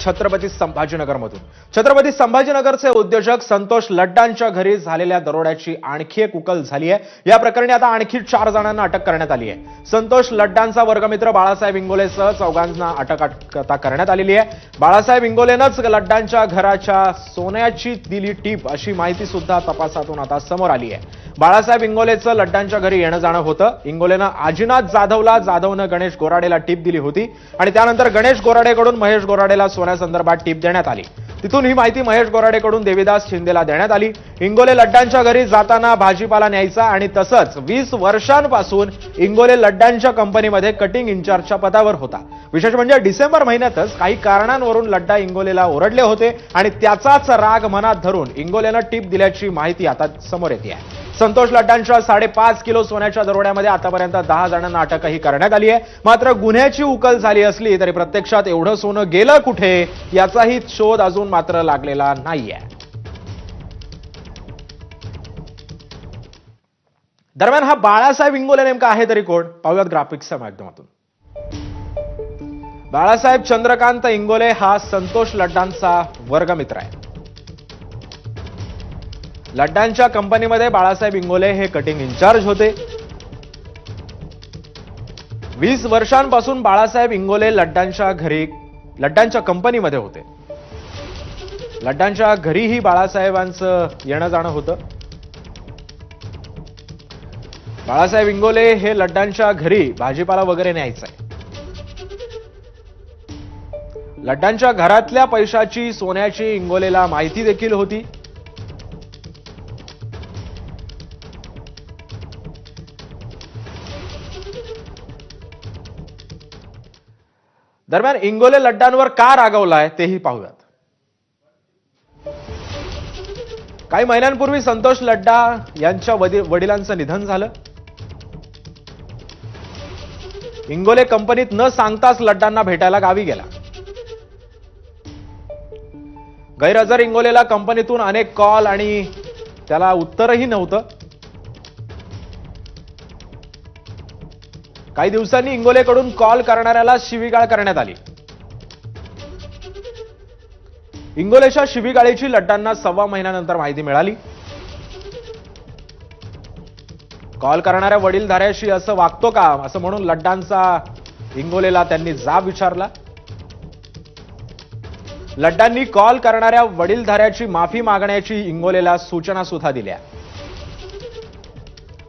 छत्रपती संभाजीनगरमधून. छत्रपती संभाजीनगरचे उद्योजक संतोष लड्डांच्या घरी झालेल्या दरोड्याची आणखी एक उकल झाली आहे या प्रकरणी आता आणखी चार जणांना अटक करण्यात आली आहे संतोष लड्डांचा वर्गमित्र बाळासाहेब इंगोलेसह चौघांना अटक आता करण्यात आलेली आहे. बाळासाहेब इंगोलेनंच लड्डांच्या घराच्या सोन्याची दिली टीप अशी माहिती सुद्धा तपासातून आता समोर आली आहे बाळासाहेब इंगोलेचं लड्डांच्या घरी येणं जाणं होतं. इंगोलेनं आजीनाथ जाधवला जाधवनं गणेश गोराडेला टीप दिली होती आणि त्यानंतर गणेश गोराडेकडून महेश गोराडेला सोन्यासंदर्भात टीप देण्यात आली. तिथून ही माहिती महेश गोराडेकडून देविदास शिंदेला देण्यात आली. इंगोले लड्डांच्या घरी जाताना भाजीपाला न्यायचा आणि तसंच वीस वर्षांपासून इंगोले लड्डांच्या कंपनीमध्ये कटिंग इन्चार्जच्या पदावर होता. विशेष म्हणजे डिसेंबर महिन्यातच काही कारणांवरून लड्डा इंगोलेला ओरडले होते आणि त्याचाच राग मनात धरून इंगोलेनं टीप दिल्याची माहिती आता समोर येते आहे. संतोष लड्डांच्या साडेपाच किलो सोन्याच्या दरोड्यामध्ये आतापर्यंत दहा जणांना अटकही करण्यात आली आहे. मात्र गुन्ह्याची उकल झाली असली तरी प्रत्यक्षात एवढं सोनं गेलं कुठे याचाही शोध अजून मात्र लागलेला नाहीये. दरम्यान हा बाळासाहेब इंगोले नेमका आहे तरी कोण? पाहूयात ग्राफिक्सच्या माध्यमातून. बाळासाहेब चंद्रकांत इंगोले हा संतोष लड्डांचा वर्गमित्र आहे. लड्डांच्या कंपनीमध्ये बाळासाहेब इंगोले हे कटिंग इन्चार्ज होते. वीस वर्षांपासून बाळासाहेब इंगोले लड्डांच्या घरी लड्डांच्या कंपनीमध्ये होते. लड्डांच्या घरीही बाळासाहेबांचं येणं जाणं होतं. बाळासाहेब इंगोले हे लड्डांच्या घरी भाजीपाला वगैरे न्यायचंय. लड्डांच्या घरातल्या पैशाची सोन्याची इंगोलेला माहिती देखील होती. दरम्यान इंगोले लड्डांवर का रागवलाय तेही पाहूयात. काही महिन्यांपूर्वी संतोष लड्डा यांच्या वडिलांचं निधन झालं. इंगोले कंपनीत न सांगताच लड्डांना भेटायला गावी गेला. गैरहजर इंगोलेला कंपनीतून अनेक कॉल आणि त्याला उत्तरही नव्हतं. काही दिवसांनी इंगोलेकडून कॉल करणाऱ्याला शिवीगाळ करण्यात आली. इंगोलेच्या शिवीगाळीची लड्डांना सव्वा महिन्यानंतर माहिती मिळाली. कॉल करणाऱ्या वडीलधाऱ्याशी असं वागतो का? असं म्हणून लड्डांचा हिंगोलेला त्यांनी जाब विचारला. लड्डांनी कॉल करणाऱ्या वडीलधाऱ्याची माफी मागण्याची इंगोलेला सूचना सुद्धा दिल्या.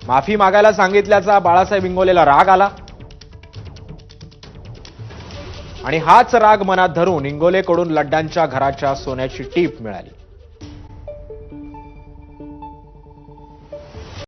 माफी मागायला सांगितल्याचा बाळासाहेब इंगोलेला राग आला. आणि हाच राग मनात धरून इंगोलेकडून लड्डांच्या घराच्या सोन्याची टीप मिळाली.